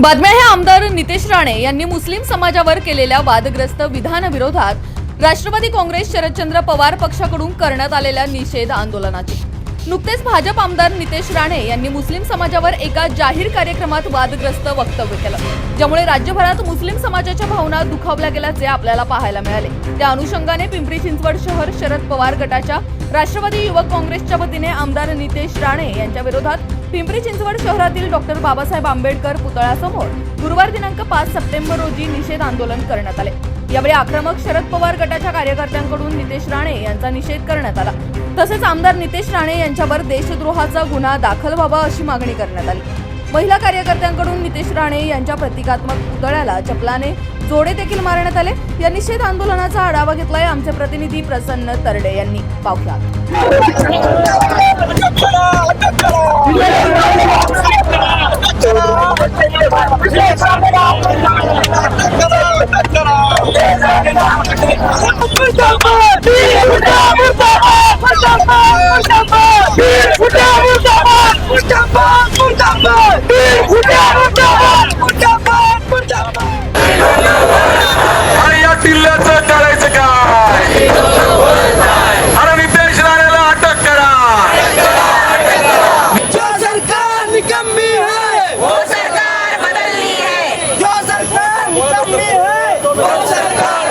बातम्या हे आमदार नितेश राणे यांनी मुस्लिम समाजावर केलेल्या वादग्रस्त विधानाविरोधात राष्ट्रवादी काँग्रेस शरदचंद्र पवार पक्षाकडून करण्यात आलेल्या निषेध आंदोलनाची. नुकतेच भाजप आमदार नितेश राणे यांनी मुस्लिम समाजावर एका जाहीर कार्यक्रमात वादग्रस्त वक्तव्य केलं ज्यामुळे राज्यभरात मुस्लिम समाजाच्या भावना दुखावल्या गेल्याचे आपल्याला पाहायला मिळाले. त्या अनुषंगाने पिंपरी चिंचवड शहर शरद पवार गटाच्या राष्ट्रवादी युवक काँग्रेसच्या वतीने आमदार नितेश राणे यांच्या विरोधात पिंपरी चिंचवड शहरातील डॉक्टर बाबासाहेब आंबेडकर पुतळ्यासमोर गुरुवार दिनांक पाच सप्टेंबर रोजी निषेध आंदोलन करण्यात आले. यावेळी आक्रमक शरद पवार गटाच्या कार्यकर्त्यांकडून नितेश राणे यांचा निषेध करण्यात आला. तसेच आमदार नितेश राणे यांच्यावर देशद्रोहाचा गुन्हा दाखल व्हावा अशी मागणी करण्यात आली. महिला कार्यकर्त्यांकडून नितेश राणे यांच्या प्रतिकात्मक पुतळ्याला चपलाने जोडे देखील मारण्यात आले. या निषेध आंदोलनाचा आढावा घेतलाय आमचे प्रतिनिधी प्रसन्न तरडे यांनी. पाहुयात आणि या टिल्ल्याचं करायचं काय अरे नितेश राणेला अटक करा जो सरकार निकम्मी है वो सरकार बदलनी है जो सरकार निकम्मी है वो सरकार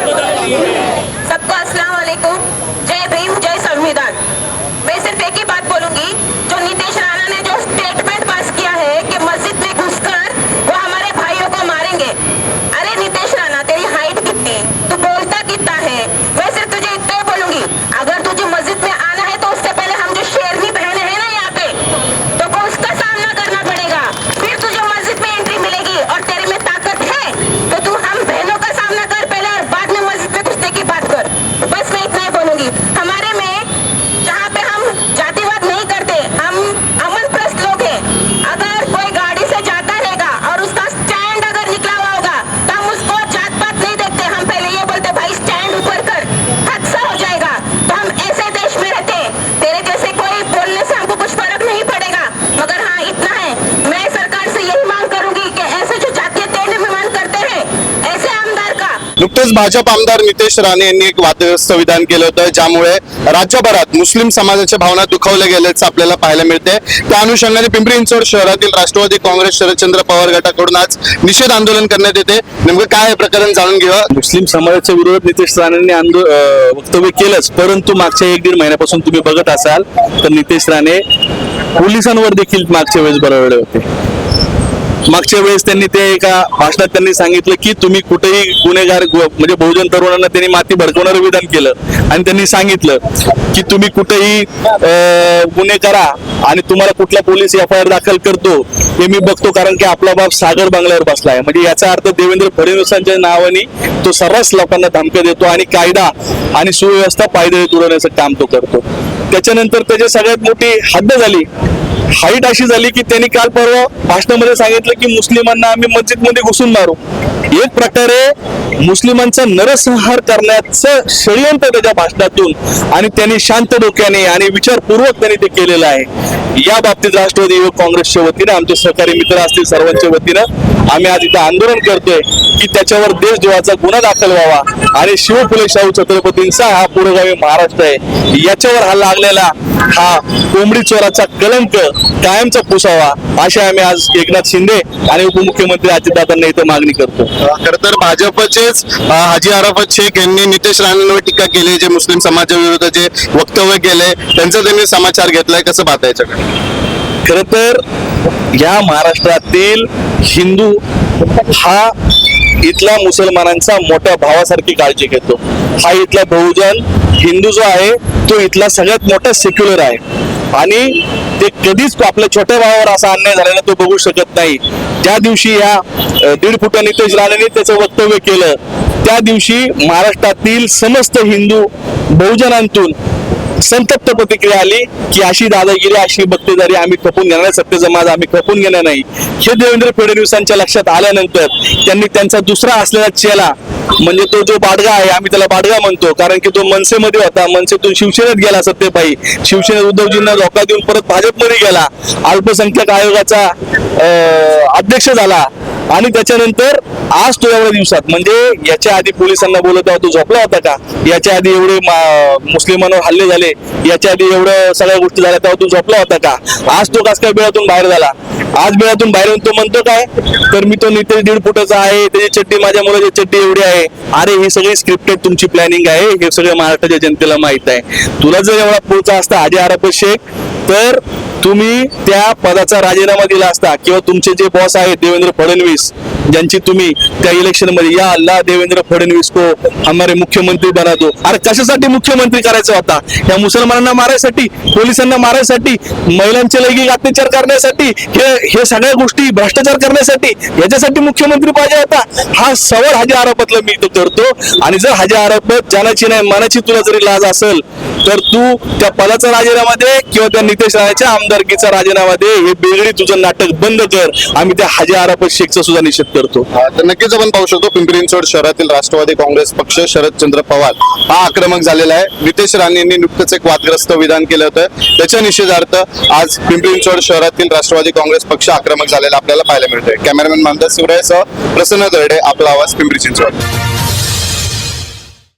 सबको अस्सलाम वालेकुम जय भीम जय संविधान मैं सिर्फ एक ही बात बोलूंगी जो नीतीश राणा ने जो स्टेटमेंट पास किया है कि मस्जिद में घुसकर वो हमारे भाइयों को मारेंगे अरे नीतीश राणा तेरी हाइट कितनी है तू बोलता कितना है मैं सिर्फ तुझे इतना ही बोलूंगी अगर तुझे मस्जिद में आना है तो उससे पहले हम जो शेरनी पहने हैं ना यहाँ पे तो को उसका सामना करना पड़ेगा फिर तुझे मस्जिद में एंट्री मिलेगी और तेरे में ताकत है तो तू हम बहनों का सामना कर पहले और बाद में मस्जिद में घुसने की बात कर बस मैं इतना ही बोलूंगी हमारे में जहाँ पे हम जातिवाद नहीं करते हम अमन प्रस्त लोग हैं अगर कोई गाड़ी से जाता रहेगा और उसका स्टैंड अगर निकला हुआ होगा तो हम उसको जात पात नहीं देखते हम पहले ये बोलते भाई स्टैंड ऊपर कर हादसा हो जाएगा तो हम ऐसे देश में रहते हैं तेरे जैसे कोई बोलने से हमको कुछ फर्क नहीं पड़ेगा मगर हाँ इतना है मैं सरकार से यही मांग करूंगी कि ऐसे जो जातीय तेढ़ विमान करते हैं ऐसे आमदार का नुकतेच भाजप आमदार नितेश राणे यांनी एक वादग्रस्त विधान केलं होतं ज्यामुळे राज्यभरात मुस्लिम समाजाच्या भावना दुखावल्या गेल्याचं आपल्याला पाहायला मिळते त्या अनुषंगाने पिंपरी चिंचवड शहरातील राष्ट्रवादी काँग्रेस शरदचंद्र पवार गटाकडून आज निषेध आंदोलन करण्यात येते नेमकं काय प्रकरण जाणून घेऊया मुस्लिम समाजाच्या विरोधात नितेश राणेंनी आंदो वक्तव्य केलंच परंतु मागच्या एक दीड महिन्यापासून तुम्ही बघत असाल तर नितेश राणे पोलिसांवर देखील मागच्या वेळेस बरवले होते. मागच्या वेळेस त्यांनी ते एका भाषणात त्यांनी सांगितलं की तुम्ही कुठेही गुन्हेगार म्हणजे बहुजन तरुणांना त्यांनी माती भडकवणारं विधान केलं. आणि त्यांनी सांगितलं की तुम्ही कुठेही गुन्हे करा आणि तुम्हाला कुठला पोलीस एफ आय आर दाखल करतो हे मी बघतो कारण की आपला बाप सागर बंगल्यावर आहे. म्हणजे याचा अर्थ देवेंद्र फडणवीसांच्या नावाने तो सर्रास लोकांना धमक्या देतो आणि कायदा आणि सुव्यवस्था पायदळी उडवण्याचं काम तो करतो. त्याच्यानंतर त्याची सगळ्यात मोठी हद्द झाली. हाईट अशी झाली की त्यांनी काल परवा भाषणामध्ये सांगितलं की मुस्लिमांना आम्ही मस्जिदमध्ये घुसून मारू. एक प्रकारे मुस्लिमांचा नरसंहार करण्याचं षडयंत्र त्याच्या भाषणातून आणि त्यांनी शांत डोक्याने आणि विचारपूर्वक त्यांनी ते केलेलं आहे. या बाबतीत राष्ट्रवादी युवक काँग्रेसच्या वतीने आमचे सहकारी मित्र असतील सर्वांच्या वतीनं आम्ही आज इथं आंदोलन करतोय की त्याच्यावर देशद्रोहाचा गुन्हा दाखल व्हावा आणि शिवफुले शाहू छत्रपतींचा हा पुरोगामी महाराष्ट्र आहे. याच्यावर हा लागलेला हा कोंबडी चोराचा कलंक कायमचा पुसावा अशी आम्ही आज एकनाथ शिंदे आणि उपमुख्यमंत्री अजितदादांना इथं मागणी करतो. खर तर भाजपचेच हाजी अराफत शेख यांनी नितेश राणेंवर टीका केली जे मुस्लिम समाजाविरुद्ध जे वक्तव्य केले त्यांचा त्यांनी समाचार घेतलाय कसं पाहता याच्याकडे? खर तर या महाराष्ट्रातील हिंदू हा इथल्या मुसलमानांचा मोठ्या भावासारखी काळजी घेतो. हा इथला बहुजन हिंदू जो आहे तो इथला सगळ्यात मोठा सेक्युलर आहे. आणि ते कधीच तो आपल्या छोट्या भावावर असा अन्याय झालेला तो बघू शकत नाही. त्या दिवशी या दीड फुटा नितेश राणेने त्याचं वक्तव्य केलं त्या दिवशी महाराष्ट्रातील समस्त हिंदू बहुजनांतून संतप्त प्रतिक्रिया आली की अशी दादागिरी अशी बक्तेदारी आम्ही खपून घेणार नाही, सत्तेचा समाज आम्ही खपून घेणार नाही. हे देवेंद्र फडणवीसांच्या लक्षात आल्यानंतर त्यांनी त्यांचा दुसरा असलेला चेला म्हणजे तो जो बाडगा आहे आम्ही त्याला बाडगा म्हणतो. कारण की तो मनसेमध्ये होता. मनसेतून शिवसेनेत गेला सत्तेपायी शिवसेनेत उद्धवजींना धोका देऊन परत भाजपमध्ये गेला. अल्पसंख्याक आयोगाचा अध्यक्ष झाला. आणि त्याच्यानंतर आज तो एवढ्या दिवसात म्हणजे याच्या आधी पोलिसांना बोलत होता तो झोपला होता का? याच्या आधी एवढे मा- मुस्लिमांवर हल्ले झाले याच्या आधी एवढं सगळ्या गोष्टी झाल्या तेव्हा तो झोपला होता का? आज तो कस काय बिळातून बाहेर झाला? आज बिळातून बाहेर येऊन तो म्हणतो काय? तर मी तो नितेश दीड फुटाचा आहे त्याची चड्डी माझ्या मुलाची चड्डी एवढी आहे. अरे ही सगळी स्क्रिप्टेड तुमची प्लॅनिंग आहे हे सगळं महाराष्ट्राच्या जनतेला माहीत आहे. तुला जर एवढा पोचा असता आधी आराफ शेख तर तुम्ही त्या पदाचा राजीनामा दिला असता किंवा तुमचे जे बॉस आहेत देवेंद्र फडणवीस ज्यांची तुम्ही त्या इलेक्शनमध्ये या अल्ला देवेंद्र फडणवीस को हमारे मुख्यमंत्री बना दो अरे कशासाठी मुख्यमंत्री करायचा होता? या मुसलमानांना मारायसाठी पोलिसांना मारायसाठी महिलांचे लैंगिक अत्याचार करण्यासाठी हे हे सगळ्या गोष्टी भ्रष्टाचार करण्यासाठी याच्यासाठी मुख्यमंत्री पाहिजे होता? हा सवड हाजी आरोपातला मी तो करतो आणि जर हाजी आरोपात जाण्याची नाही मनाची तुला जरी लाज असेल तर तू त्या पदाचा राजीनामा दे किंवा त्या नितेश राणाच्या आमदारकीचा राजीनामा दे हे बेगडी तुझं नाटक बंद कर. आम्ही त्या हाजी आरापत शेखचा सुद्धा निषेध करतो. तर नक्कीच आपण पाहू शकतो पिंपरी चिंचवड शहरातील राष्ट्रवादी काँग्रेस पक्ष शरदचंद्र पवार हा आक्रमक झालेला आहे. नितेश राणे यांनी नुकतंच एक वादग्रस्त विधान केलं होतं. त्याच्या निषेधार्थ आज पिंपरी चिंचवड शहरातील राष्ट्रवादी काँग्रेस पक्ष आक्रमक झालेला आपल्याला पाहायला मिळतोय. कॅमेरामॅन मानदास शिवरायसह प्रसन्न दर्डे आपला आवाज पिंपरी चिंचवड.